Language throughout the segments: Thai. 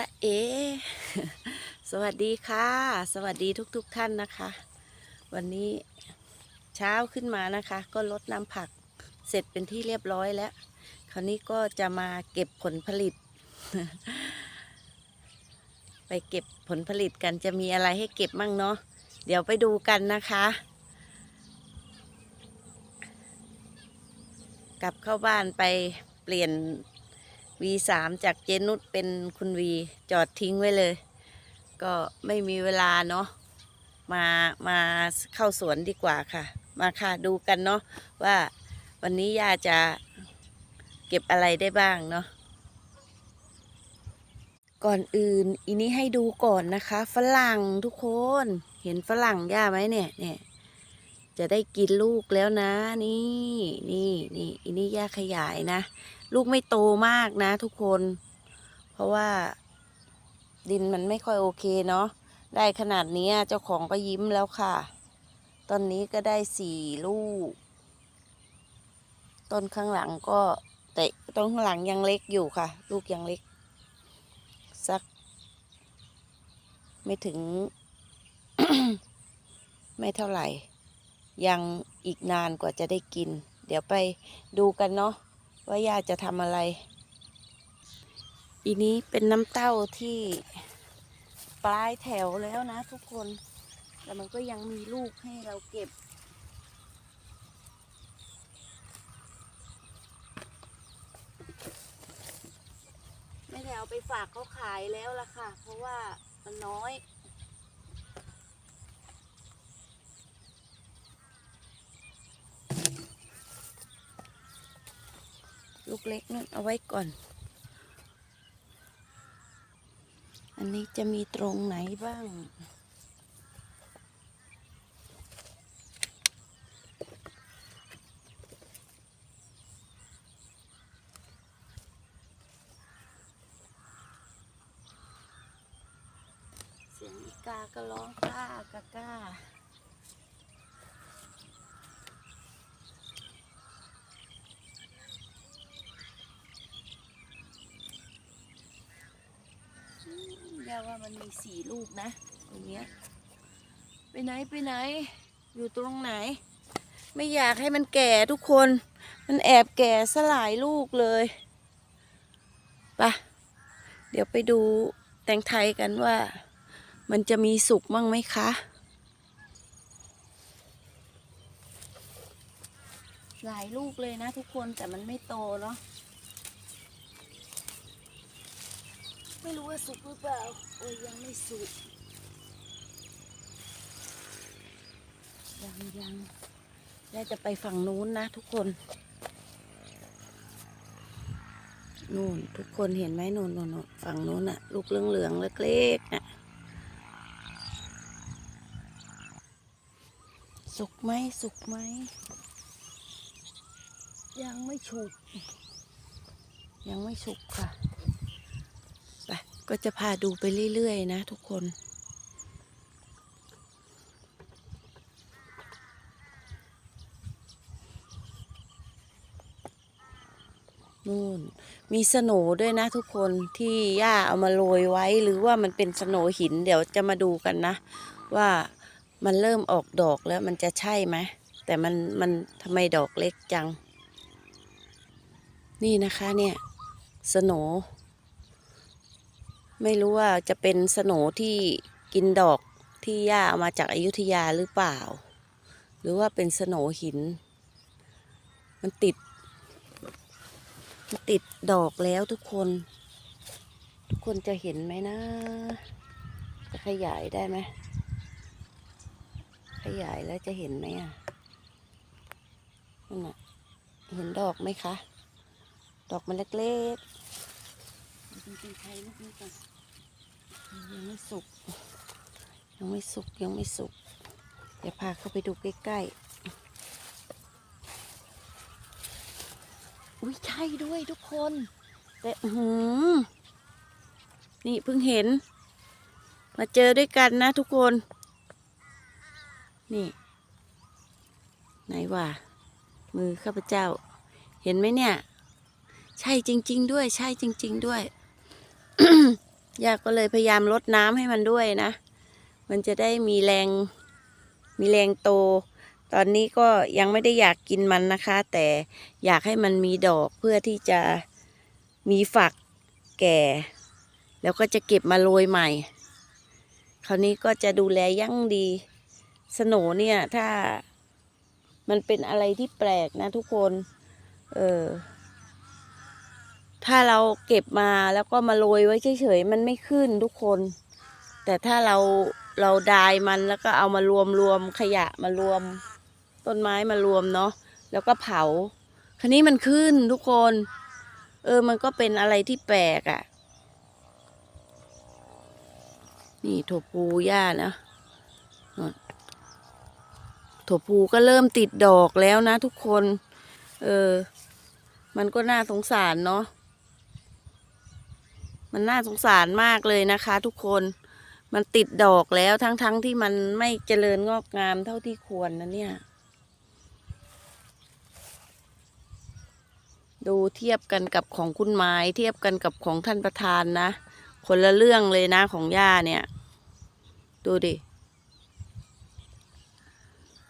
ตะเอ สวัสดีค่ะ สวัสดีทุกๆทท่านนะคะ วันนี้เช้าขึ้นมานะคะ ก็ลดน้ำผักเสร็จเป็นที่เรียบร้อยแล้ว คราวนี้ก็จะมาเก็บผลผลิต ไปเก็บผลผลิตกันจะมีอะไรให้เก็บมั่งเนาะเดี๋ยวไปดูกันนะคะ กลับเข้าบ้านไปเปลี่ยน V3 จากเจนุสเป็นคุณวีจอดทิ้งไว้เลย ก็ไม่มีเวลาเนาะมามาเข้าสวนดีกว่าค่ะ มาค่ะดูกันเนาะว่าวันนี้ย่าจะเก็บอะไรได้บ้างเนาะก่อนอื่นอีนี้ให้ดูก่อนนะคะ ฝรั่งทุกคนเห็นฝรั่งย่าไหมเนี่ยเนี่ยจะได้กินลูกแล้วนะ นี่นี่นี่อีนี้ย่าขยายนะ ลูกไม่โตมากนะทุกคน เพราะว่าดินมันไม่ค่อยโอเคเนาะได้ขนาดนี้เจ้าของก็ยิ้มแล้วค่ะ ตอนนี้ก็ได้สี่ลูก ต้นข้างหลังก็แต่ต้นข้างหลังยังเล็กอยู่ค่ะ ลูกยังเล็ก สัก ไม่ถึง ไม่เท่าไหร่ ยังอีกนานกว่าจะได้กิน เดี๋ยวไปดูกันเนาะ ว่าย่าจะทำอะไร อีนี้เป็นน้ำเต้าที่ปลายแถวแล้วนะทุกคนแต่มันก็ยังมีลูกให้เราเก็บ ไม่ได้เอาไปฝากเขาขายแล้วล่ะค่ะ เพราะว่ามันน้อย ลูกเล็กนั่นเอาไว้ก่อน อันนี้จะมีตรงไหนบ้าง เสียงอีกาก็ร้องก้ากาก้า ย่าว่า มันมีสี่ลูกนะตรงเนี้ยไปไหนไปไหน อยู่ตรงไหน ไม่อยากให้มันแก่ทุกคน มันแอบแก่สลายลูกเลยไปะเดี๋ยวไปดูแตงไทยกันว่า มันจะมีสุกมั่งไหมคะหลายลูกเลยนะทุกคนแต่มันไม่โตเนาะ ไม่รู้ว่าสุกหรือเปล่า โอ้ยยังไม่สุก ยังยังแม่จะไปฝั่งนู้นนะทุกคน นู่นทุกคนเห็นไหมนู่นนู่นฝั่งนู้นอะลูกเหลืองเหลืองเล็กๆอะสุกไหมสุกไหม ยังไม่สุก ยังไม่สุกค่ะ ก็จะพาดูไปเรื่อยๆนะทุกคน นู่น มีสโหนด้วยนะทุกคนที่ย่าเอามาโรยไว้หรือว่ามันเป็นสโนหินเดี๋ยวจะมาดูกันนะ ว่ามันเริ่มออกดอกแล้วมันจะใช่ไหมแต่มันมันทำไมดอกเล็กจัง นี่นะคะเนี่ยสโหน ไม่รู้ว่าจะเป็นสโหนที่กินดอกที่ย่าเอามาจากอายุทยาหรือเปล่า หรือว่าเป็นสโหนหิน มันติด มันติดดอกแล้วทุกคน ทุกคนจะเห็นไหมนะ จะขยายได้ไหมขยายแล้วจะเห็นไหมอะนั่นน่ะเห็นดอกไหมคะ ดอกมันเล็กๆ ไม่สุก ยังไม่สุกยังไม่สุก เดี๋ยวพาเข้าไปดูใกล้ๆ อุ้ยใช่ด้วยทุกคน แต่หือนี่เพิ่งเห็น มาเจอด้วยกันนะทุกคน นี่ ไหนวะมือข้าพเจ้า เห็นไหมเนี่ย ใช่จริง ๆ ด้วย ใช่จริง ๆ ด้วย ย่าก็เลยพยายามลดน้ำให้มันด้วยนะ มันจะได้มีแรง มีแรงโต ตอนนี้ก็ยังไม่ได้อยากกินมันนะคะ แต่อยากให้มันมีดอกเพื่อที่จะมีฝักแก่ แล้วก็จะเก็บมาโรยใหม่ คราวนี้ก็จะดูแลยั่งดี สโนเนี่ยถ้ามันเป็นอะไรที่แปลกนะทุกคน เออ ถ้าเราเก็บมาแล้วก็มาโรยไว้เฉยๆมันไม่ขึ้นทุกคน แต่ถ้าเราเราดายมันแล้วก็เอามารวมรวมขยะมารวม ต้นไม้มารวมเนาะแล้วก็เผา คันนี้มันขึ้นทุกคน เออมันก็เป็นอะไรที่แปลกอะ่ะ นี่ถั่วพูย่านะถั่วพูก็เริ่มติดดอกแล้วนะทุกคน เออ มันก็น่าสงสารเนาะ มันน่าสงสารมากเลยนะคะ ทุกคนมันติดดอกแล้วทั้งๆทที่มันไม่เจริญงอกงามเท่าที่ควรนะเนี่ย ดูเทียบกันกับของคุณไม้เทียบกันกับของท่านประธานนะ คนละเรื่องเลยนะของย่าเนี่ย ดูดิ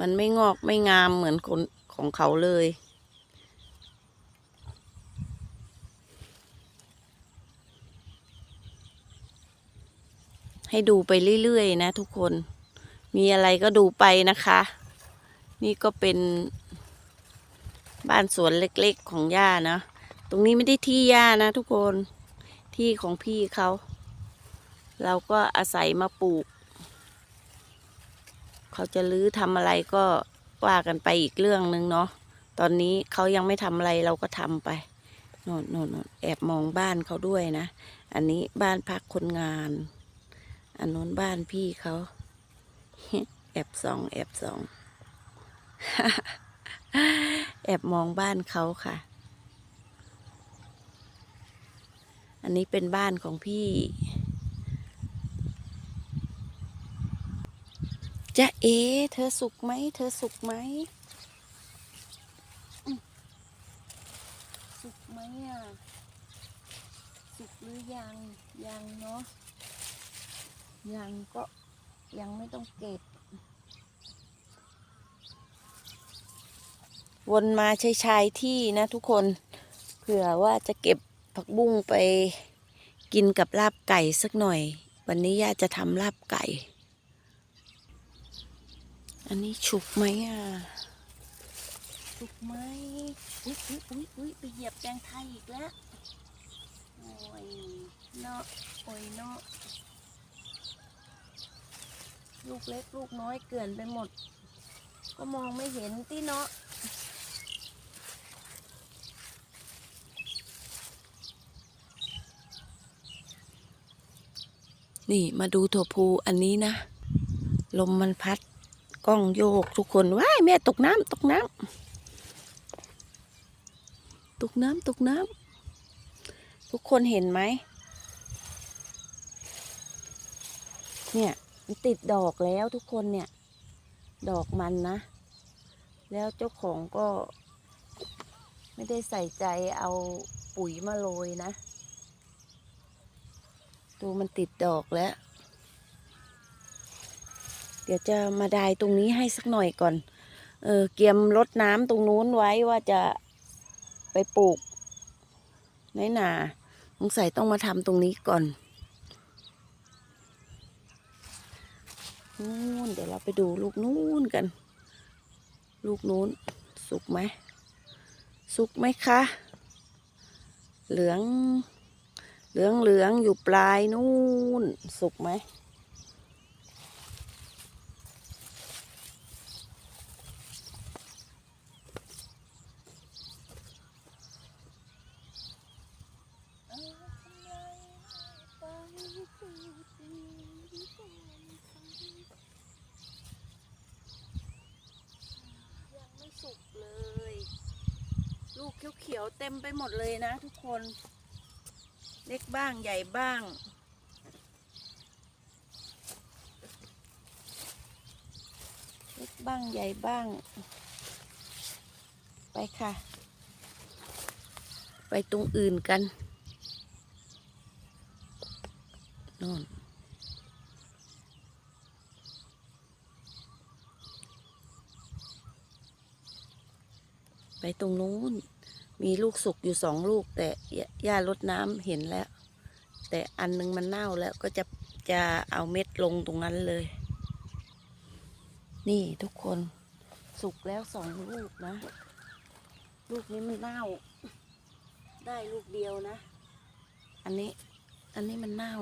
มันไม่งอกไม่งามเหมือนคนของเขาเลย ให้ดูไปเรื่อยๆนะทุกคน มีอะไรก็ดูไปนะคะ นี่ก็เป็นบ้านสวนเล็กๆของย่านะ ตรงนี้ไม่ได้ที่ย่านะทุกคน ที่ของพี่เขา เราก็อาศัยมาปลูก เขาจะรื้อทำอะไรก็ว่ากันไปอีกเรื่องหนึ่งเนาะ ตอนนี้เขายังไม่ทำอะไรเราก็ทำไปน่นโน่นโน่นแอบมองบ้านเขาด้วยนะ อันนี้บ้านพักคนงาน อันนู้นบ้านพี่เขาแอบสองแอบสองแอบมองบ้านเขาค่ะ อันนี้เป็นบ้านของพี่จะเอ เธอสุกไหม เธอสุกไหมอืมสุกไหมอะ สุกหรือยัง ยังเนาะ ยังก็ยังไม่ต้องเก็บ วนมาใช้ชายที่นะทุกคน เผื่อว่าจะเก็บผักบุ้งไปกินกับลาบไก่สักหน่อย วันนี้ย่าจะทำลาบไก่ อันนี้ฉุกไหมอะ ฉุกไหมอุ๊ยอุ๊ยอุ๊ยอุ๊ยไปเหยียบแตงไทยอีกแล้ว โอ้ยเนาะโอ้ยเนาะ ลูกเล็กลูกน้อยเกลื่อนไปหมด ก็มองไม่เห็นที่เนาะนี่มาดูถั่วพูอันนี้นะ ลมมันพัดกล้องโยกทุกคนว้ายแม่ตกน้ำตกน้ำตกน้ำตกน้ำทุกคนเห็นไหมเนี่ย ติดดอกแล้วทุกคนเนี่ย ดอกมันนะ แล้วเจ้าของก็ ไม่ได้ใส่ใจเอาปุ๋ยมาโรยนะ ดูมันติดดอกแล้ว เดี๋ยวจะมาดายตรงนี้ให้สักหน่อยก่อน เออเกียมรดน้ำตรงนู้นไว้ว่าจะไปปลูกในนาสงสัยต้องมาทำตรงนี้ก่อน นู่นเดี๋ยวเราไปดูลูกนู้นกัน ลูกนู้น สุกไหม สุกไหมคะ เหลือง เหลืองเหลืองอยู่ปลายนู่นสุกไหม ยังไม่สุกเลย ลูกเขียวเต็มไปหมดเลยนะทุกคน เล็กบ้างใหญ่บ้าง เล็กบ้างใหญ่บ้าง ไปค่ะ ไปตรงอื่นกันนู่นไปตรงนู้น มีลูกสุกอยู่สองลูก แต่ย่าย่ารดน้ำเห็นแล้ว แต่อันหนึงมันเน่าแล้วก็จะจะเอาเม็ดลงตรงนั้นเลย นี่ทุกคนสุกแล้วสองลูกนะ ลูกนี้มันเน่า ได้ลูกเดียวนะ อันนี้อันนี้มันเน่า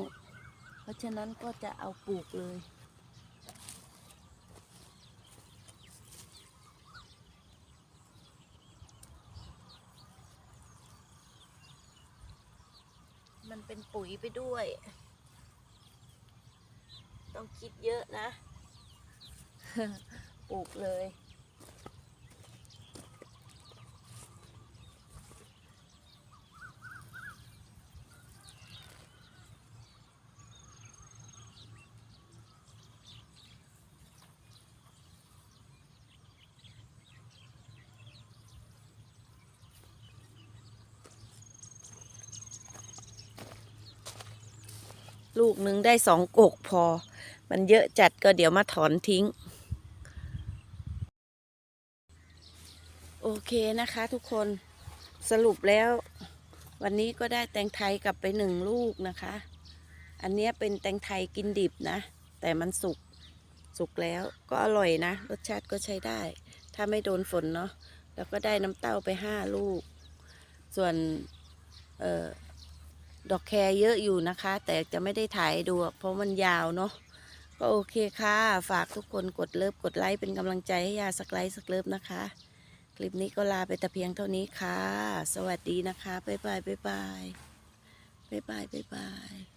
เพราะฉะนั้นก็จะเอาปลูกเลย มันเป็นปุ๋ยไปด้วย ต้องคิดเยอะนะ ปลูกเลย ลูกหนึ่งได้สองกกพอ มันเยอะจัดก็เดี๋ยวมาถอนทิ้ง โอเคนะคะทุกคนสรุปแล้ว วันนี้ก็ได้แตงไทยกลับไปหนึ่งลูกนะคะ อันเนี้ยเป็นแตงไทยกินดิบนะ แต่มันสุกสุกแล้วก็อร่อยนะ รสชาติก็ใช้ได้ ถ้าไม่โดนฝนเนาะแล้วก็ได้น้ำเต้าไปห้าลูก ส่วน เอ่อ ดอกแครเยอะอยู่นะคะ แต่จะไม่ได้ถ่ายดู เพราะมันยาวเนาะก็โอเคค่ะ ฝากทุกคนกดเลิฟกดไลค์เป็นกำลังใจให้ยาสักไลค์สักเลิฟนะคะ คลิปนี้ก็ลาไปแต่เพียงเท่านี้ค่ะ สวัสดีนะคะบ๊ายบายบ๊ายบายบ๊ายบายบ๊ายบาย